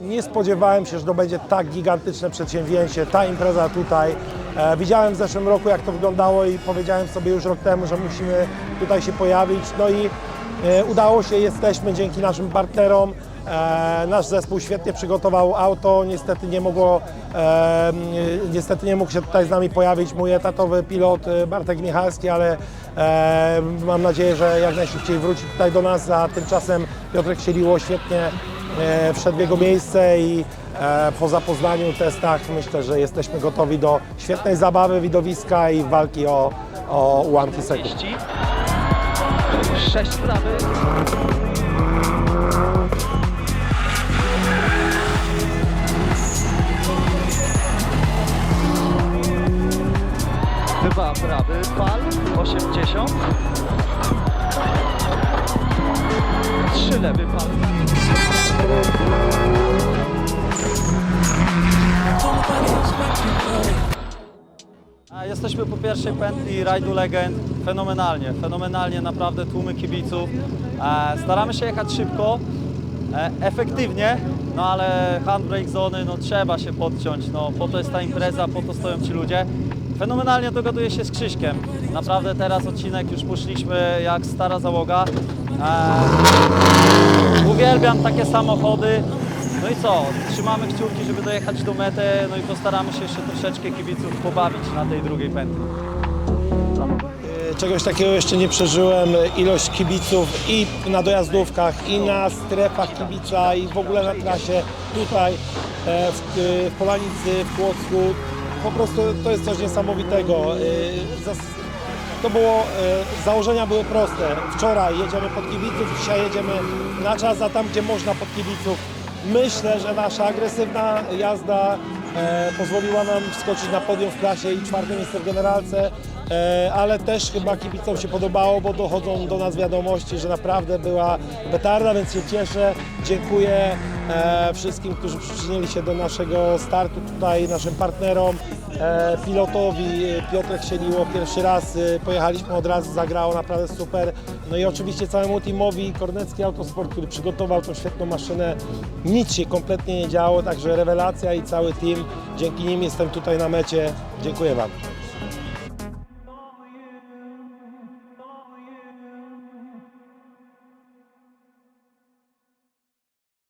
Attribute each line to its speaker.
Speaker 1: Nie spodziewałem się, że to będzie tak gigantyczne przedsięwzięcie, ta impreza tutaj. E, widziałem w zeszłym roku, jak to wyglądało i powiedziałem sobie już rok temu, że musimy tutaj się pojawić. No i e, udało się, jesteśmy dzięki naszym partnerom. E, nasz zespół świetnie przygotował auto, niestety nie mogło, e, niestety nie mógł się tutaj z nami pojawić mój etatowy pilot e, Bartek Michalski, ale mam nadzieję, że jak najszybciej wróci tutaj do nas, a tymczasem Piotrek Sieliło świetnie wszedł w jego miejsce i po zapoznaniu, testach myślę, że jesteśmy gotowi do świetnej zabawy, widowiska i walki o, o ułamki sekund.
Speaker 2: 30. 6 prawy. Dwa prawy, pal 80. Trzy lewy pal. A Jesteśmy po pierwszej pętli rajdu legend. Fenomenalnie, fenomenalnie, naprawdę tłumy kibiców. E, staramy się jechać szybko, e, efektywnie, no ale handbrake zony, no trzeba się podciąć, no po to jest ta impreza, po to stoją ci ludzie. Fenomenalnie dogaduję się z Krzyśkiem. Naprawdę teraz odcinek już poszliśmy jak stara załoga. E, uwielbiam takie samochody. No i co? Trzymamy kciuki, żeby dojechać do mety, no i postaramy się jeszcze troszeczkę kibiców pobawić na tej drugiej pętli.
Speaker 1: E, Czegoś takiego jeszcze nie przeżyłem. Ilość kibiców i na dojazdówkach, i na strefach kibica, i w ogóle na trasie tutaj e, w, w Polanicy, w Płocku. Po prostu to jest coś niesamowitego. Zas- To było, e, założenia były proste. Wczoraj jedziemy pod kibiców, dzisiaj jedziemy na czas, a tam gdzie można pod kibiców. Myślę, że nasza agresywna jazda e, pozwoliła nam wskoczyć na podium w klasie i czwarte miejsce w generalce, e, ale też chyba kibicom się podobało, bo dochodzą do nas wiadomości, że naprawdę była petarda, więc się cieszę. Dziękuję wszystkim, którzy przyczynili się do naszego startu tutaj, naszym partnerom, e, pilotowi e, Piotrek Sieliło pierwszy raz, e, pojechaliśmy od razu, zagrało naprawdę super. No i oczywiście całemu teamowi Kornecki Autosport, który przygotował tą świetną maszynę. Nic się kompletnie nie działo, także rewelacja i cały team. Dzięki nim jestem tutaj na mecie. Dziękuję Wam.